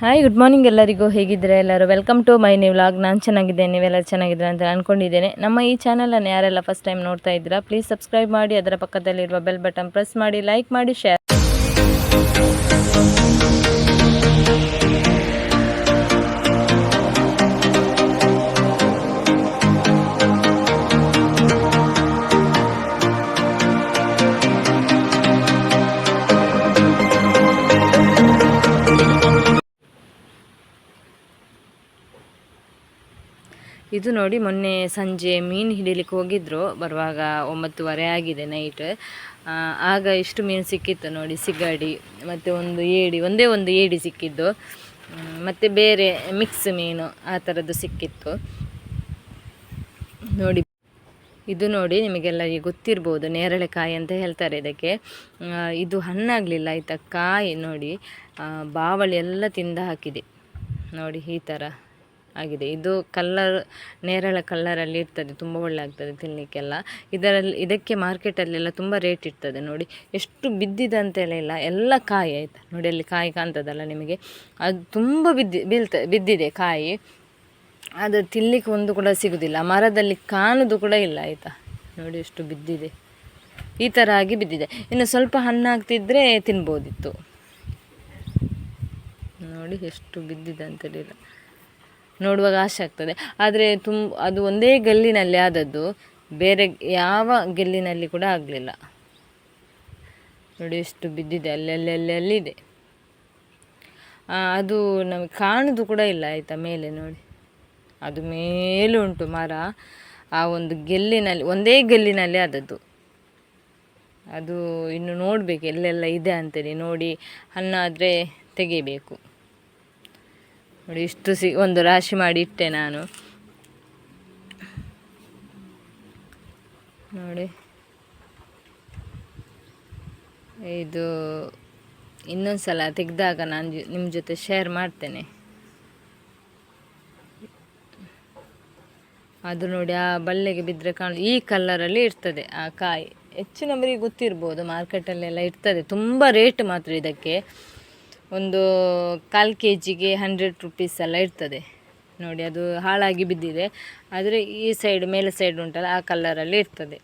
Hi good morning ಎಲ್ಲರಿಗೂ. ಹೇಗಿದ್ದೀರಾ ಎಲ್ಲರೂ? Welcome to my new vlog ನಾನು ಚೆನ್ನಾಗಿದ್ದೇನೆ, ನೀವೆಲ್ಲ ಚೆನ್ನಾಗಿದ್ದೀರಾ ಅಂತ ಅಂದ್ಕೊಂಡಿದ್ದೇನೆ ನಮ್ಮ ಈ ಚಾನಲನ್ನು ಯಾರೆಲ್ಲ ಫಸ್ಟ್ ಟೈಮ್ ನೋಡ್ತಾ ಇದ್ದೀರಾ ಪ್ಲೀಸ್ ಸಬ್ಸ್ಕ್ರೈಬ್ ಮಾಡಿ, ಅದರ ಪಕ್ಕದಲ್ಲಿರುವ ಬೆಲ್ ಬಟನ್ ಪ್ರೆಸ್ ಮಾಡಿ ಲೈಕ್ ಮಾಡಿ ಶೇರ್ ಇದು ನೋಡಿ ಮೊನ್ನೆ ಸಂಜೆ ಮೀನು ಹಿಡಿಲಿಕ್ಕೆ ಹೋಗಿದ್ರು. ಬರುವಾಗ ಒಂಬತ್ತುವರೆ ಆಗಿದೆ ನೈಟ್ ಆಗ ಇಷ್ಟು ಮೀನು ಸಿಕ್ಕಿತ್ತು ನೋಡಿ, ಸಿಗಡಿ, ಮತ್ತು ಒಂದು ಏಡಿ, ಒಂದೇ ಒಂದು ಏಡಿ ಸಿಕ್ಕಿದ್ದು. ಮತ್ತು ಬೇರೆ ಮಿಕ್ಸ್ ಮೀನು ಆ ಥರದ್ದು ಸಿಕ್ಕಿತ್ತು. ನೋಡಿ, ಇದು ನೋಡಿ ನಿಮಗೆಲ್ಲರಿಗೆ ಗೊತ್ತಿರ್ಬೋದು ನೇರಳೆಕಾಯಿ ಅಂತ ಹೇಳ್ತಾರೆ ಇದಕ್ಕೆ. ಇದು ಹಣ್ಣಾಗಲಿಲ್ಲ, ಆಯಿತಾ ಕಾಯಿ ನೋಡಿ. ಬಾವಳಿ ಎಲ್ಲ ತಿಂದು ಹಾಕಿದೆ. ನೋಡಿ ಈ ಥರ ಆಗಿದೆ. ಇದು ಕಲ್ಲರ್, ನೇರಳೆ ಕಲ್ಲರಲ್ಲಿ ಇರ್ತದೆ, ತುಂಬ ಒಳ್ಳೆ ಆಗ್ತದೆ ತಿನ್ನಲಿಕ್ಕೆಲ್ಲ ಇದರಲ್ಲಿ, ಇದಕ್ಕೆ ಮಾರ್ಕೆಟಲ್ಲೆಲ್ಲ ತುಂಬ ರೇಟ್ ಇರ್ತದೆ ನೋಡಿ. ಎಷ್ಟು ಬಿದ್ದಿದೆ ಅಂತೆಲ್ಲ ಇಲ್ಲ, ಎಲ್ಲ ಕಾಯಿ ಆಯಿತಾ? ನೋಡಿ, ಅಲ್ಲಿ ಕಾಯಿ ಕಾಣ್ತದಲ್ಲ ನಿಮಗೆ? ಅದು ತುಂಬ ಬಿದ್ದಿ, ಬೀಳ್ತ, ಬಿದ್ದಿದೆ ಕಾಯಿ. ಅದು ತಿನ್ನಲಿಕ್ಕೆ ಒಂದು ಕೂಡ ಸಿಗುವುದಿಲ್ಲ ಮರದಲ್ಲಿ ಕಾಣುದು ಕೂಡ ಇಲ್ಲ ಆಯಿತಾ? ನೋಡಿ, ಎಷ್ಟು ಬಿದ್ದಿದೆ. ಈ ಥರ ಆಗಿ ಬಿದ್ದಿದೆ. ಇನ್ನು ಸ್ವಲ್ಪ ಹಣ್ಣಾಗ್ತಿದ್ರೆ ತಿನ್ಬೋದಿತ್ತು. ನೋಡಿ, ಎಷ್ಟು ಬಿದ್ದಿದೆ ಅಂತೇಳಿಲ್ಲ ನೋಡುವಾಗ ಆಸೆ ಆಗ್ತದೆ. ಆದರೆ ತುಂಬ ಅದು ಒಂದೇ ಗಲ್ಲಿನಲ್ಲಿ ಆದದ್ದು ಬೇರೆ ಯಾವ ಗಲ್ಲಿನಲ್ಲಿ ಕೂಡ ಆಗಲಿಲ್ಲ. ನೋಡಿ ಎಷ್ಟು ಬಿದ್ದಿದೆ ಅಲ್ಲಲ್ಲಲ್ಲಿದೆ ಅದು ನಮಗೆ ಕಾಣೋದು ಕೂಡ ಇಲ್ಲ ಆಯಿತಾ ಮೇಲೆ ನೋಡಿ. ಅದು ಮೇಲೆ ಉಂಟು ಮರ. ಆ ಒಂದು ಗೆಲ್ಲಿನಲ್ಲಿ, ಒಂದೇ ಗೆಲ್ಲಿನಲ್ಲಿ ಆದದ್ದು. ಅದು ಇನ್ನು ನೋಡಬೇಕು ಎಲ್ಲೆಲ್ಲ ಇದೆ ಅಂತೇಳಿ ನೋಡಿ. ಹಣ್ಣಾದರೆ ತೆಗಿಬೇಕು. ನೋಡಿ, ಇಷ್ಟು ಸಿ ಒಂದು ರಾಶಿ ಮಾಡಿ ಇಟ್ಟೆ ನಾನು. ನೋಡಿ. ಇದು ಇನ್ನೊಂದು ಸಲ ತೆಗೆದಾಗ ನಾನು ನಿಮ್ಮ ಜೊತೆ ಶೇರ್ ಮಾಡ್ತೇನೆ. ಅದು ನೋಡಿ, ಆ ಬಳ್ಳಿಗೆ ಬಿದ್ದರೆ ಕಾಣು ಈ ಕಲ್ಲರಲ್ಲಿ ಇರ್ತದೆ ಆ ಕಾಯಿ. ಹೆಚ್ಚಿನವರಿಗೆ ಗೊತ್ತಿರ್ಬೋದು ಮಾರ್ಕೆಟಲ್ಲೆಲ್ಲ ಇರ್ತದೆ. ತುಂಬ ರೇಟ್ ಮಾತ್ರ ಇದಕ್ಕೆ. ಒಂದು ಕಾಲು ಕೆ ಜಿಗೆ ಹಂಡ್ರೆಡ್ ರುಪೀಸ್ ಎಲ್ಲ ಇರ್ತದೆ. ನೋಡಿ, ಅದು ಹಾಳಾಗಿ ಬಿದ್ದಿದೆ. ಆದರೆ ಈ ಸೈಡ್ ಮೇಲೆ ಸೈಡ್ ಉಂಟಲ್ಲ, ಆ ಕಲ್ಲರಲ್ಲಿ ಇರ್ತದೆ.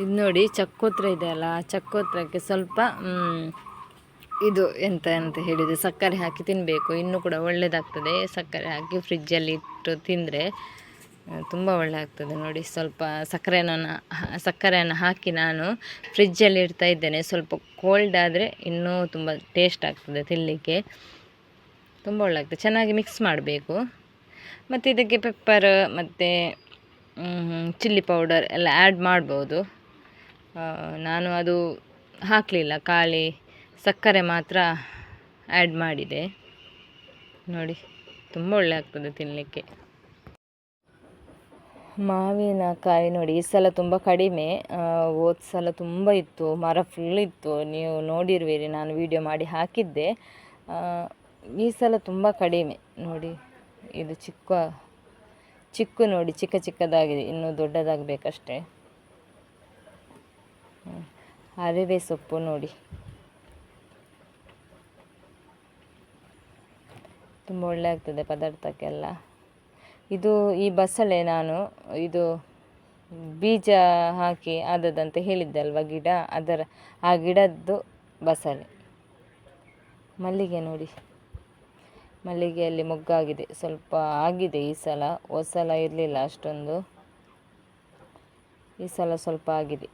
ಇದು ನೋಡಿ, ಚಕ್ಕೋತ್ರ ಇದೆ ಅಲ್ಲ, ಆ ಚಕ್ಕೋತ್ರಕ್ಕೆ ಸ್ವಲ್ಪ ಇದು ಎಂತ ಅಂತ ಹೇಳಿದರೆ ಸಕ್ಕರೆ ಹಾಕಿ ತಿನ್ನಬೇಕು ಇನ್ನೂ ಕೂಡ ಒಳ್ಳೆಯದಾಗ್ತದೆ ಸಕ್ಕರೆ ಹಾಕಿ ಫ್ರಿಜ್ಜಲ್ಲಿ ಇಟ್ಟು ತಿಂದರೆ ತುಂಬ ಒಳ್ಳೆ ಆಗ್ತದೆ ನೋಡಿ, ಸ್ವಲ್ಪ ಸಕ್ಕರೆನ ಸಕ್ಕರೆಯನ್ನು ಹಾಕಿ ನಾನು ಫ್ರಿಜ್ಜಲ್ಲಿ ಇಡ್ತಾ ಇದ್ದೇನೆ. ಸ್ವಲ್ಪ ಕೋಲ್ಡ್ ಆದರೆ ಇನ್ನೂ ತುಂಬ ಟೇಸ್ಟ್ ಆಗ್ತದೆ ತಿನ್ನಲಿಕ್ಕೆ ತುಂಬ ಒಳ್ಳೆ ಆಗ್ತದೆ ಚೆನ್ನಾಗಿ ಮಿಕ್ಸ್ ಮಾಡಬೇಕು. ಮತ್ತು ಇದಕ್ಕೆ ಪೆಪ್ಪರ್ ಮತ್ತು ಚಿಲ್ಲಿ ಪೌಡರ್ ಎಲ್ಲ ಆ್ಯಡ್ ಮಾಡ್ಬೋದು. ನಾನು ಅದು ಹಾಕಲಿಲ್ಲ. ಖಾಲಿ ಸಕ್ಕರೆ ಮಾತ್ರ ಆ್ಯಡ್ ಮಾಡಿದೆ. ನೋಡಿ, ತುಂಬ ಒಳ್ಳೆ ಆಗ್ತದೆ ತಿನ್ನಲಿಕ್ಕೆ ಮಾವಿನಕಾಯಿ ನೋಡಿ, ಈ ಸಲ ತುಂಬ ಕಡಿಮೆ. ಹೋದ ಸಲ ತುಂಬ ಇತ್ತು, ಮರ ಫುಲ್ ಇತ್ತು. ನೀವು ನೋಡಿರುವಿರಿ ನಾನು ವಿಡಿಯೋ ಮಾಡಿ ಹಾಕಿದ್ದೆ. ಈ ಸಲ ತುಂಬ ಕಡಿಮೆ. ನೋಡಿ, ಇದು ಚಿಕ್ಕ, ಚಿಕ್ಕು ನೋಡಿ, ಚಿಕ್ಕ ಚಿಕ್ಕದಾಗಿದೆ, ಇನ್ನೂ ದೊಡ್ಡದಾಗಬೇಕಷ್ಟೇ. ಅರಿವೆ ಸೊಪ್ಪು ನೋಡಿ. ತುಂಬ ಒಳ್ಳೆ ಆಗ್ತದೆ ಪದಾರ್ಥಕ್ಕೆಲ್ಲ. ಇದು ಈ ಬಸಳೆ ನಾನು, ಇದು ಬೀಜ ಹಾಕಿ ಆದದಂತ ಹೇಳಿದ್ದೆ ಅಲ್ವಾ ಗಿಡ? ಅದರ, ಆ ಗಿಡದ್ದು ಬಸಳೆ. ಮಲ್ಲಿಗೆ ನೋಡಿ. ಮಲ್ಲಿಗೆಯಲ್ಲಿ ಮೊಗ್ಗಾಗಿದೆ. ಸ್ವಲ್ಪ ಆಗಿದೆ ಈ ಸಲ. ಹೊಸಲ ಸಲ ಇರಲಿಲ್ಲ ಅಷ್ಟೊಂದು. ಈ ಸಲ ಸ್ವಲ್ಪ ಆಗಿದೆ.